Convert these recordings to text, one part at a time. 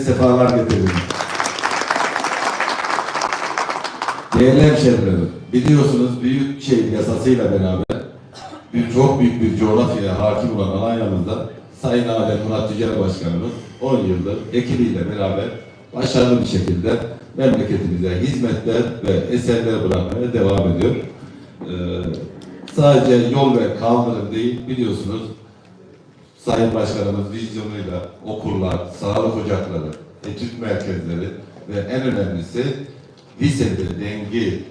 sefalar getirdiniz. Değerli hemşehrilerim, biliyorsunuz büyük şehir yasasıyla beraber bir, çok büyük bir coğrafyaya hakim olan Alanya'mızda Sayın Adem Murat Yücel Başkanımız 10 yıldır ekibiyle beraber başarılı bir şekilde memleketimize hizmetler ve eserler bırakmaya devam ediyor. Ee, sadece yol ve kaldırım değil biliyorsunuz Sayın Başkanımız vizyonuyla okullar, sağlık ocakları, etüt merkezleri ve en önemlisi lisede dengi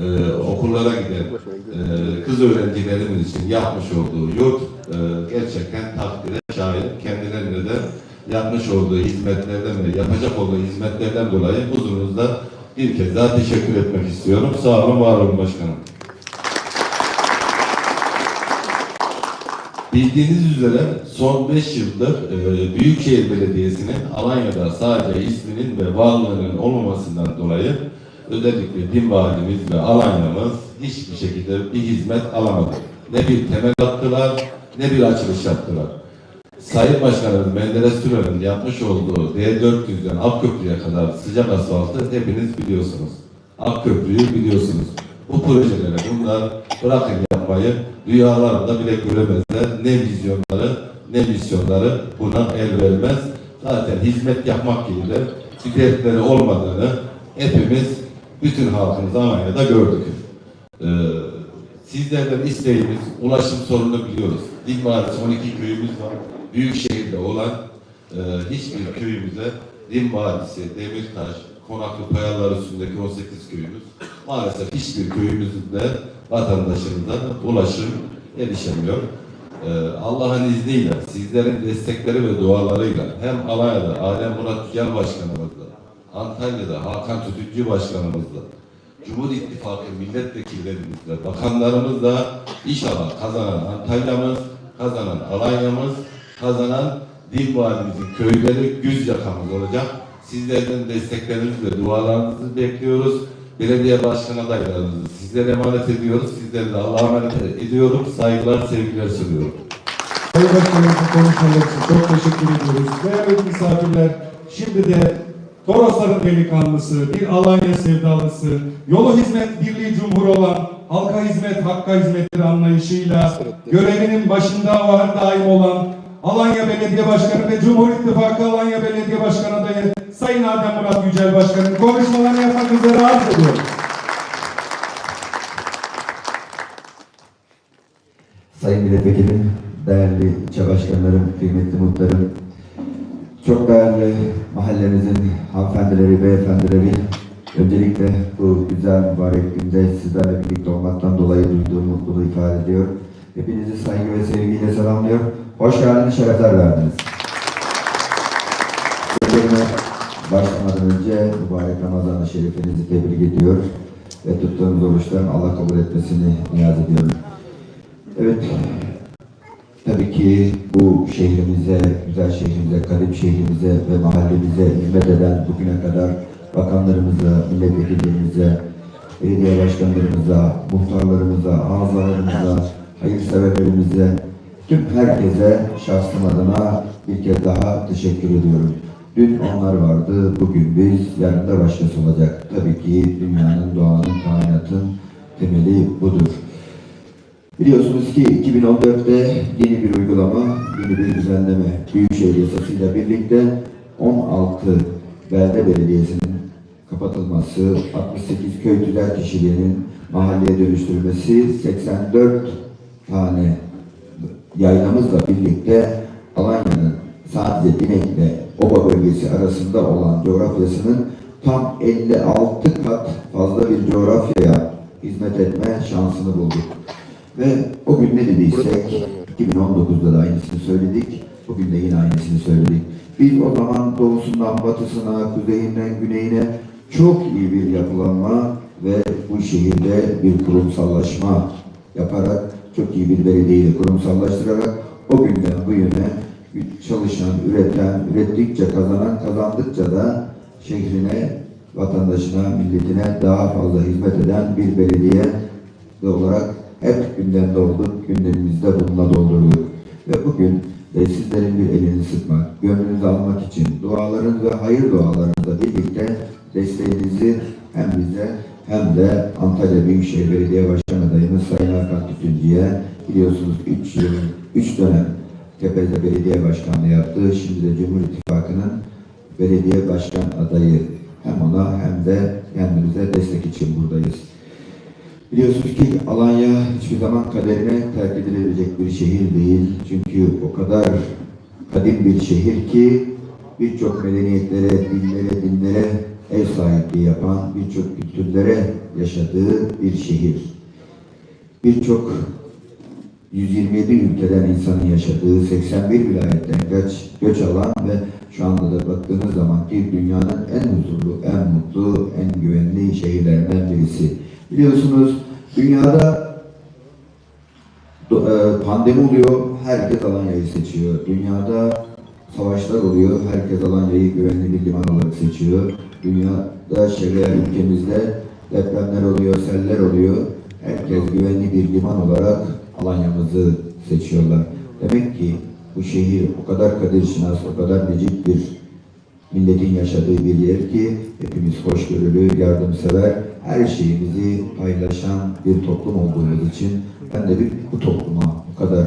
e, okullara giden e, kız öğrencilerimiz için yapmış olduğu yurt e, gerçekten takdire şayan. Kendilerine de yapmış olduğu hizmetlerden ve yapacak olduğu hizmetlerden dolayı huzurunuzda bir kez daha teşekkür etmek istiyorum. Sağ olun, var olun başkanım. Bildiğiniz üzere son 5 yıldır e, Büyükşehir Belediyesi'nin Alanya'da sadece isminin ve varlığının olmamasından dolayı özellikle din valimiz ve Alanya'mız hiçbir şekilde bir hizmet alamadı. Ne bir temel attılar ne bir açılış yaptılar. Sayın Başkanımız Menderes Türer'in yapmış olduğu D400'den Akköprü'ye kadar sıcak asfaltı hepiniz biliyorsunuz. Akköprü'yü biliyorsunuz. Bu projeleri bunlar bırakın yapmayı rüyalarında bile göremezler. Ne vizyonları ne misyonları buna el vermez. Zaten hizmet yapmak gibi de olmadığını hepimiz bütün halkımız Almanya'da gördük. Ee, sizlerden isteğimiz ulaşım sorunu biliyoruz. Dilmaris 12 köyümüz var. Büyük şehirde olan e, hiçbir köyümüze Dim Vadisi, Demirtaş, Konaklı Kayalar üstündeki 18 köyümüz maalesef hiçbir köyümüzde vatandaşımıza ulaşım erişemiyor. Ee, Allah'ın izniyle, sizlerin destekleri ve dualarıyla hem Alanya'da Adem Murat Yücel Başkanımızla, Antalya'da Hakan Tütüncü Başkanımızla, Cumhur İttifakı milletvekillerimizle, bakanlarımızla inşallah kazanan Antalya'mız, kazanan Alanya'mız, kazanan Dil Valimizin köyleri güz yakamız olacak. Sizlerden desteklerinizi ve dualarınızı bekliyoruz. Belediye başkan adaylarınızı sizlere emanet ediyoruz. Sizleri de Allah'a emanet ediyorum. Saygılar, sevgiler sunuyorum. Sayın Başkanımızın konuşmaları için çok teşekkür ediyoruz. Değerli misafirler, şimdi de Torosların delikanlısı, bir Alanya sevdalısı, yolu hizmet birliği cumhur olan, halka hizmet, hakka hizmettir anlayışıyla görevinin başında var daim olan Alanya Belediye Başkanı ve Cumhur İttifakı Alanya Belediye Başkanı adayı Sayın Adem Murat Yücel Başkan'ın konuşmalarını yapmak üzere arz ediyorum. Sayın Milletvekilim, değerli ilçe kıymetli muhtarım, çok değerli mahallemizin hanımefendileri, beyefendileri, öncelikle bu güzel mübarek günde sizlerle birlikte olmaktan dolayı duyduğum mutluluğu ifade ediyor. Hepinizi saygı ve sevgiyle selamlıyor. Hoş geldiniz, şerefler verdiniz. Başlamadan önce mübarek Ramazan-ı Şerifinizi tebrik ediyor ve tuttuğunuz oruçların Allah kabul etmesini niyaz ediyorum. Evet, tabii ki bu şehrimize, güzel şehrimize, garip şehrimize ve mahallemize hizmet eden bugüne kadar bakanlarımıza, milletvekillerimize, belediye başkanlarımıza, muhtarlarımıza, ağzalarımıza, hayırseverlerimize, tüm herkese şahsım adına bir kez daha teşekkür ediyorum. Dün onlar vardı, bugün biz, yarın da başkası olacak. Tabii ki dünyanın, doğanın, kainatın temeli budur. Biliyorsunuz ki 2014'te yeni bir uygulama, yeni bir düzenleme Büyükşehir Yasası'yla birlikte 16 belde belediyesinin kapatılması, 68 köy tüzel kişiliğinin mahalleye dönüştürülmesi, 84 tane yaylamızla birlikte Alanya'nın sadece Dinek'le Oba bölgesi arasında olan coğrafyasının tam 56 kat fazla bir coğrafyaya hizmet etme şansını bulduk. Ve o gün ne dediysek 2019'da da aynısını söyledik. Bugün de yine aynısını söyledik. Biz o zaman doğusundan batısına, kuzeyinden güneyine çok iyi bir yapılanma ve bu şehirde bir kurumsallaşma yaparak çok iyi bir belediyeyi kurumsallaştırarak o günden bu yöne çalışan, üreten, ürettikçe kazanan, kazandıkça da şehrine, vatandaşına, milletine daha fazla hizmet eden bir belediye olarak hep gündemde olduk, gündemimizde bununla doldurduk. Ve bugün ve sizlerin bir elini sıkmak, gönlünüzü almak için dualarınız ve hayır dualarınızla birlikte desteğinizi hem bize hem de Antalya Büyükşehir Belediye Başkan adayımız Sayın Hakan Tütüncü'ye biliyorsunuz 3 yıl, 3 dönem Tepede Belediye Başkanlığı yaptı. Şimdi de Cumhur İttifakı'nın belediye başkan adayı hem ona hem de kendimize destek için buradayız. Biliyorsunuz ki Alanya hiçbir zaman kaderine terk edilebilecek bir şehir değil. Çünkü o kadar kadim bir şehir ki birçok medeniyetlere, dinlere, dinlere ev sahipliği yapan, birçok kültürlere yaşadığı bir şehir. Birçok 127 ülkeden insanın yaşadığı 81 vilayetten göç, göç alan ve şu anda da baktığınız zaman ki dünyanın en huzurlu, en mutlu, en güvenli şehirlerinden birisi. Biliyorsunuz dünyada e, pandemi oluyor, herkes Alanya'yı seçiyor. Dünyada savaşlar oluyor, herkes Alanya'yı güvenli bir liman olarak seçiyor. Dünyada şehirler ülkemizde depremler oluyor, seller oluyor. Herkes güvenli bir liman olarak Alanya'mızı seçiyorlar. Demek ki bu şehir o kadar kadirşinas, o kadar necip bir milletin yaşadığı bir yer ki hepimiz hoşgörülü, yardımsever, her şeyimizi paylaşan bir toplum olduğumuz için ben de bir bu topluma bu kadar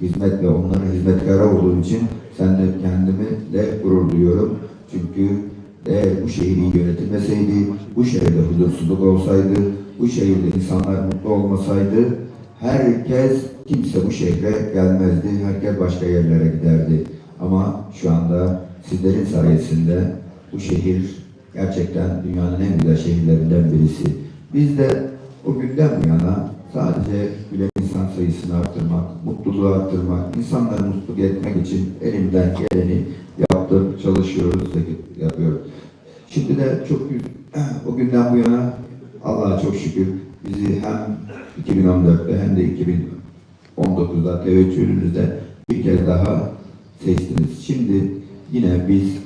hizmet ve onların hizmetkarı olduğum için seninle kendimi de gurur duyuyorum. Çünkü eğer bu şehir iyi yönetilmeseydi, bu şehirde huzursuzluk olsaydı, bu şehirde insanlar mutlu olmasaydı herkes, kimse bu şehre gelmezdi. Herkes başka yerlere giderdi. Ama şu anda sizlerin sayesinde bu şehir gerçekten dünyanın en güzel şehirlerinden birisi. Biz de o günden bu yana sadece gülen insan sayısını arttırmak, mutluluğu arttırmak, insanları mutlu etmek için elimden geleni yaptım, çalışıyoruz, yapıyoruz. Şimdi de çok o günden bu yana Allah'a çok şükür bizi hem 2014'te hem de 2019'da teveccühünüzde bir kez daha seçtiniz. Şimdi yine biz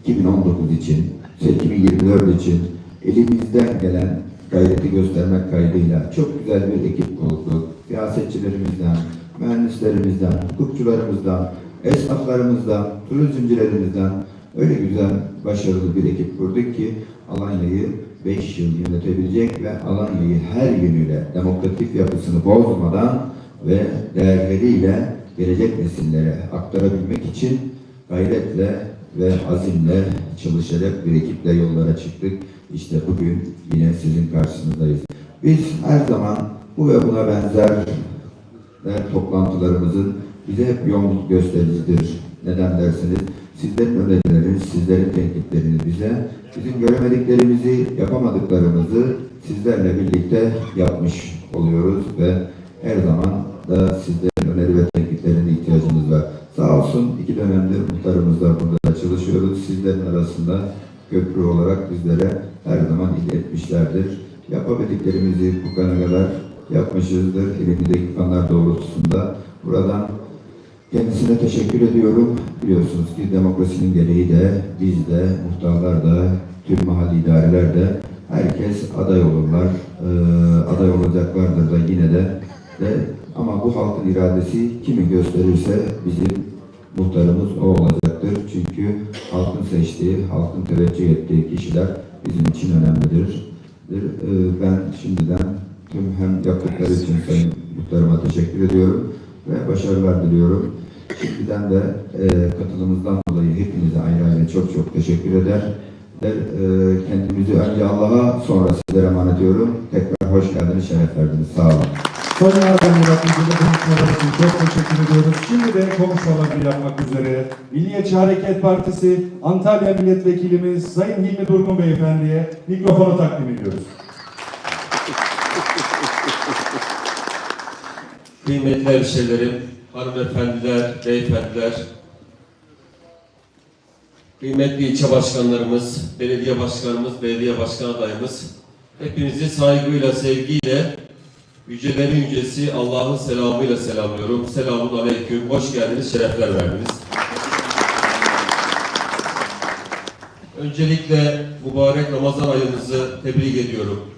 2019 için, 2024 için elimizden gelen gayreti göstermek kaydıyla çok güzel bir ekip kurduk. Siyasetçilerimizden, mühendislerimizden, hukukçularımızdan, esnaflarımızdan, turizmcilerimizden öyle güzel, başarılı bir ekip kurduk ki Alanya'yı 5 yıl yönetebilecek ve Alanya'yı her yönüyle demokratik yapısını bozmadan ve değerleriyle gelecek nesillere aktarabilmek için gayretle ve azimle çalışarak bir ekiple yollara çıktık. İşte bugün yine sizin karşınızdayız. Biz her zaman bu ve buna benzer toplantılarımızın bize hep yol göstericidir. Neden dersiniz? Sizlerin önerileriniz, sizlerin tenkitleriniz bize, bizim göremediklerimizi, yapamadıklarımızı sizlerle birlikte yapmış oluyoruz ve her zaman da sizlerin öneri ve tenkitlerine ihtiyacımız var. Sağ olsun iki dönemdir muhtarımızla burada çalışıyoruz. Sizlerin arasında köprü olarak bizlere her zaman etmişlerdir. Yapabildiklerimizi bu kadar yapmışızdır. Elimizdeki imkanlar doğrultusunda. Buradan kendisine teşekkür ediyorum. Biliyorsunuz ki demokrasinin gereği de biz de, muhtarlar da, tüm mahalli idareler de herkes aday olurlar. Ee, aday olacaklardır da yine de, de ama bu halkın iradesi kimi gösterirse bizim muhtarımız o olacaktır. Çünkü halkın seçtiği, halkın teveccüh ettiği kişiler bizim için önemlidir. Ee, Ben şimdiden tüm hem yaptıkları için Sayın Muhtarıma teşekkür ediyorum ve başarılar diliyorum. Şimdiden de e, katılımınızdan dolayı hepinize ayrı ayrı çok çok teşekkür eder. Der, e, kendimizi önce Allah'a sonra sizlere emanet ediyorum. Tekrar hoş geldiniz, şeref verdiniz. Sağ olun. Sayın Erdem Yaratıcı'nın konuşmaları için çok teşekkür ediyoruz. Şimdi de konuşmalarını yapmak üzere Milliyetçi Hareket Partisi Antalya Milletvekilimiz Sayın Hilmi Durgun Beyefendi'ye mikrofonu takdim ediyoruz. Kıymetli hemşehrilerim, hanımefendiler, beyefendiler, kıymetli ilçe başkanlarımız, belediye başkanımız, belediye başkan adayımız, hepinizi saygıyla, sevgiyle, yücelerin yücesi Allah'ın selamıyla selamlıyorum. Selamun aleyküm, hoş geldiniz, şerefler verdiniz. Öncelikle mübarek Ramazan ayınızı tebrik ediyorum.